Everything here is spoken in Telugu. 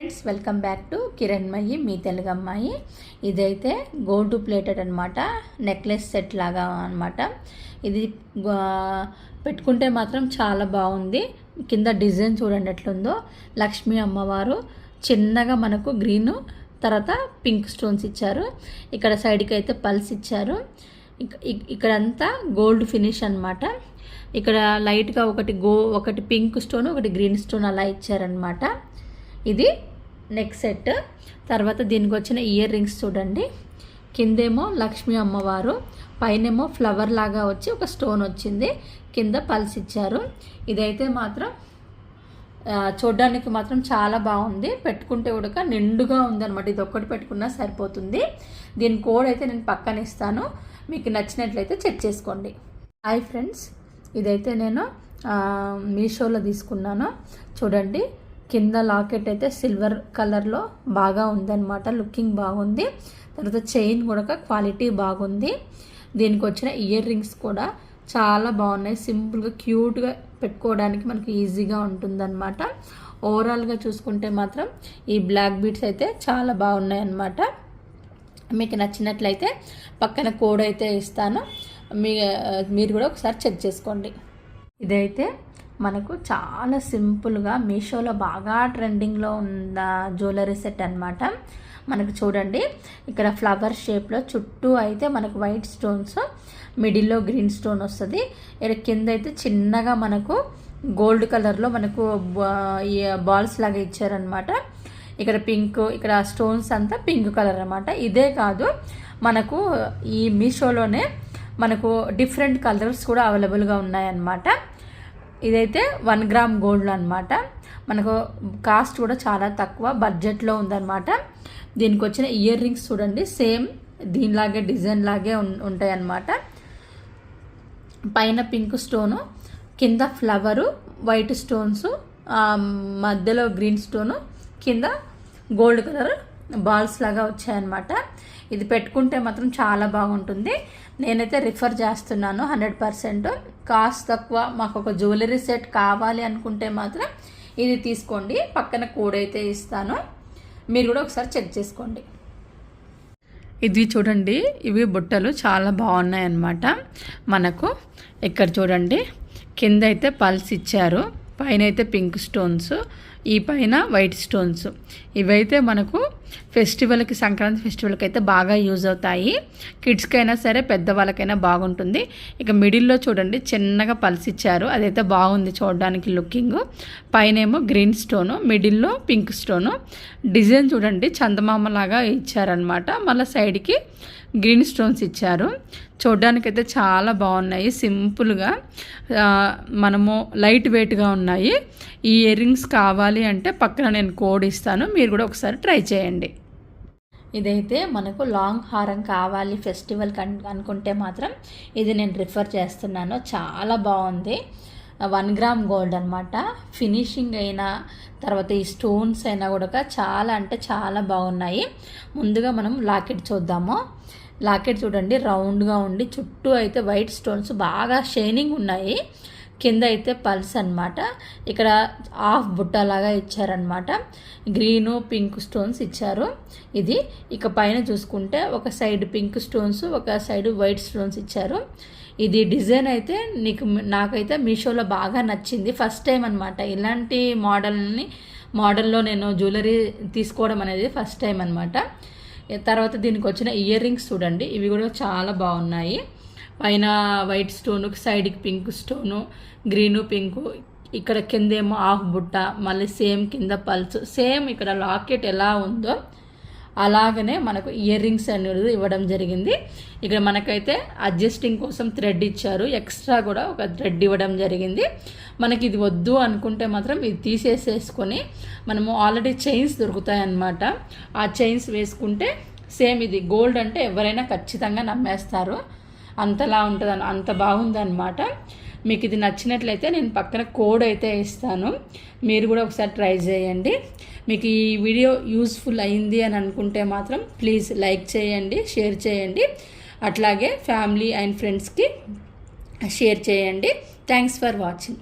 Friends welcome back to Kiranmayi మీ తెలుగు అమ్మాయి. ఇదైతే గోల్డ్ ప్లేటెడ్ అనమాట నెక్లెస్ సెట్ లాగా అనమాట ఇది పెట్టుకుంటే మాత్రం చాలా బాగుంది. కింద డిజైన్ చూడండి ఎట్లుందో. లక్ష్మీ అమ్మవారు చిన్నగా మనకు గ్రీను తర్వాత పింక్ స్టోన్స్ ఇచ్చారు. ఇక్కడ సైడ్కి అయితే పల్స్ ఇచ్చారు. ఇక్కడంతా గోల్డ్ ఫినిష్ అనమాట ఇక్కడ లైట్గా ఒకటి గో ఒకటి పింక్ స్టోన్ ఒకటి గ్రీన్ స్టోన్ అలా ఇచ్చారనమాట ఇది నెక్ సెట్ తర్వాత దీనికి వచ్చిన ఇయర్ రింగ్స్ చూడండి. కిందేమో లక్ష్మీ అమ్మవారు పైనేమో ఫ్లవర్ లాగా వచ్చి ఒక స్టోన్ వచ్చింది. కింద పల్స్ ఇచ్చారు. ఇదైతే మాత్రం చూడడానికి మాత్రం చాలా బాగుంది. పెట్టుకుంటే కూడా నిండుగా ఉందన్నమాట. ఇది ఒక్కటి పెట్టుకున్నా సరిపోతుంది. దీని కోడ్ అయితే నేను పక్కన ఇస్తాను. మీకు నచ్చినట్లయితే చెక్ చేసుకోండి. హాయ్ ఫ్రెండ్స్ ఇదైతే నేను మీషోలో తీసుకున్నాను. చూడండి. కింద లాకెట్ అయితే సిల్వర్ కలర్లో బాగా ఉందన్నమాట. లుకింగ్ బాగుంది. తర్వాత చైన్ కూడా క్వాలిటీ బాగుంది. దీనికి వచ్చిన ఇయర్ రింగ్స్ కూడా చాలా బాగున్నాయి. సింపుల్గా క్యూట్గా పెట్టుకోవడానికి మనకి ఈజీగా ఉంటుందన్నమాట. ఓవరాల్గా చూసుకుంటే మాత్రం ఈ బ్లాక్ బీట్స్ అయితే చాలా బాగున్నాయి అన్నమాట. మీకు నచ్చినట్లయితే పక్కన కోడ్ అయితే ఇస్తాను. మీ మీరు కూడా ఒకసారి చెక్ చేసుకోండి. ఇదైతే మనకు చాలా సింపుల్గా మీషోలో బాగా ట్రెండింగ్లో ఉన్న జ్యువెలరీ సెట్ అనమాట మనకు చూడండి ఇక్కడ ఫ్లవర్ షేప్లో చుట్టూ అయితే మనకు వైట్ స్టోన్స్ మిడిల్లో గ్రీన్ స్టోన్ వస్తుంది. ఇక్కడ కింద అయితే చిన్నగా మనకు గోల్డ్ కలర్లో మనకు బాల్స్ లాగా ఇచ్చారనమాట ఇక్కడ పింక్ ఇక్కడ స్టోన్స్ అంతా పింక్ కలర్ అనమాట ఇదే కాదు మనకు ఈ మీషోలోనే మనకు డిఫరెంట్ కలర్స్ కూడా అవైలబుల్గా ఉన్నాయన్నమాట. ఇదైతే వన్ గ్రామ్ గోల్డ్ అనమాట మనకు కాస్ట్ కూడా చాలా తక్కువ బడ్జెట్లో ఉందన్నమాట. దీనికి వచ్చిన ఇయర్ రింగ్స్ చూడండి సేమ్ దీనిలాగే డిజైన్ లాగే ఉంటాయి అన్నమాట పైన పింక్ స్టోను కింద ఫ్లవరు వైట్ స్టోన్స్ మధ్యలో గ్రీన్ స్టోను కింద గోల్డ్ కలర్ బాల్స్ లాగా వచ్చాయన్నమాట. ఇది పెట్టుకుంటే మాత్రం చాలా బాగుంటుంది. నేనైతే రిఫర్ చేస్తున్నాను హండ్రెడ్ పర్సెంట్. కాస్ట్ తక్కువ మాకు ఒక జ్యువెలరీ సెట్ కావాలి అనుకుంటే మాత్రం ఇది తీసుకోండి. పక్కన కోడ్ అయితే ఇస్తాను. మీరు కూడా ఒకసారి చెక్ చేసుకోండి. ఇది చూడండి ఇవి బుట్టలు చాలా బాగున్నాయి అన్నమాట మనకు ఇక్కడ చూడండి కింద అయితే పల్స్ ఇచ్చారు. పైన అయితే పింక్ స్టోన్స్ ఈ పైన వైట్ స్టోన్స్. ఇవైతే మనకు ఫెస్టివల్కి సంక్రాంతి ఫెస్టివల్కి అయితే బాగా యూజ్ అవుతాయి. కిడ్స్కైనా సరే పెద్దవాళ్ళకైనా బాగుంటుంది. ఇక మిడిల్లో చూడండి చిన్నగా పలిసిచ్చారు. అదైతే బాగుంది చూడడానికి లుకింగ్. పైన ఏమో గ్రీన్ స్టోను మిడిల్లో పింక్ స్టోను. డిజైన్ చూడండి చందమామలాగా ఇచ్చారనమాట మళ్ళీ సైడ్కి గ్రీన్ స్టోన్స్ ఇచ్చారు. చూడ్డానికైతే చాలా బాగున్నాయి. సింపుల్గా మనము లైట్ వెయిట్గా ఉన్నాయి. ఈ ఇయర్ రింగ్స్ కావాలి అంటే పక్కన నేను కోడ్ ఇస్తాను. మీరు కూడా ఒకసారి ట్రై చేయండి. ఇదైతే మనకు లాంగ్ హారం కావాలి ఫెస్టివల్ అనుకుంటే మాత్రం ఇది నేను రిఫర్ చేస్తున్నాను. చాలా బాగుంది. వన్ గ్రామ్ గోల్డ్ అనమాట ఫినిషింగ్ అయినా తర్వాత ఈ స్టోన్స్ అయినా కూడా చాలా అంటే చాలా బాగున్నాయి. ముందుగా మనం లాకెట్ చూద్దాము. లాకెట్ చూడండి రౌండ్గా ఉండి చుట్టూ అయితే వైట్ స్టోన్స్ బాగా షైనింగ్ ఉన్నాయి. కింద అయితే పల్స్ అనమాట ఇక్కడ హాఫ్ బుట్టలాగా ఇచ్చారనమాట గ్రీను పింక్ స్టోన్స్ ఇచ్చారు. ఇది ఇక పైన చూసుకుంటే ఒక సైడ్ పింక్ స్టోన్స్ ఒక సైడ్ వైట్ స్టోన్స్ ఇచ్చారు. ఇది డిజైన్ అయితే నీకు నాకైతే మీషోలో బాగా నచ్చింది. ఫస్ట్ టైం అనమాట ఇలాంటి మోడల్ని మోడల్లో నేను జ్యువెలరీ తీసుకోవడం అనేది ఫస్ట్ టైం అనమాట తర్వాత దీనికి వచ్చిన ఇయర్ రింగ్స్ చూడండి. ఇవి కూడా చాలా బాగున్నాయి. పైన వైట్ స్టోను సైడ్కి పింక్ స్టోను గ్రీను పింకు ఇక్కడ కిందేమో హాఫ్ బుట్ట మళ్ళీ సేమ్ కింద పల్స్. సేమ్ ఇక్కడ లాకెట్ ఎలా ఉందో అలాగనే మనకు ఇయర్ రింగ్స్ అనేది ఇవ్వడం జరిగింది. ఇక్కడ మనకైతే అడ్జస్టింగ్ కోసం థ్రెడ్ ఇచ్చారు. ఎక్స్ట్రా కూడా ఒక థ్రెడ్ ఇవ్వడం జరిగింది. మనకి ఇది వద్దు అనుకుంటే మాత్రం ఇది తీసేసేసుకొని మనము ఆల్రెడీ చైన్స్ దొరుకుతాయి అన్నమాట ఆ చైన్స్ వేసుకుంటే సేమ్ ఇది. గోల్డ్ అంటే ఎవరైనా ఖచ్చితంగా నమ్మేస్తారు. అంతలా ఉంటుంది అంత బాగుందన్నమాట. మీకు ఇది నచ్చినట్లయితే నేను పక్కన కోడ్ అయితే ఇస్తాను మీరు కూడా ఒకసారి ట్రై చేయండి. మీకు ఈ వీడియో యూస్ఫుల్ అయింది అని అనుకుంటే మాత్రం ప్లీజ్ లైక్ చేయండి షేర్ చేయండి. అట్లాగే ఫ్యామిలీ అండ్ ఫ్రెండ్స్కి షేర్ చేయండి. Thanks for watching.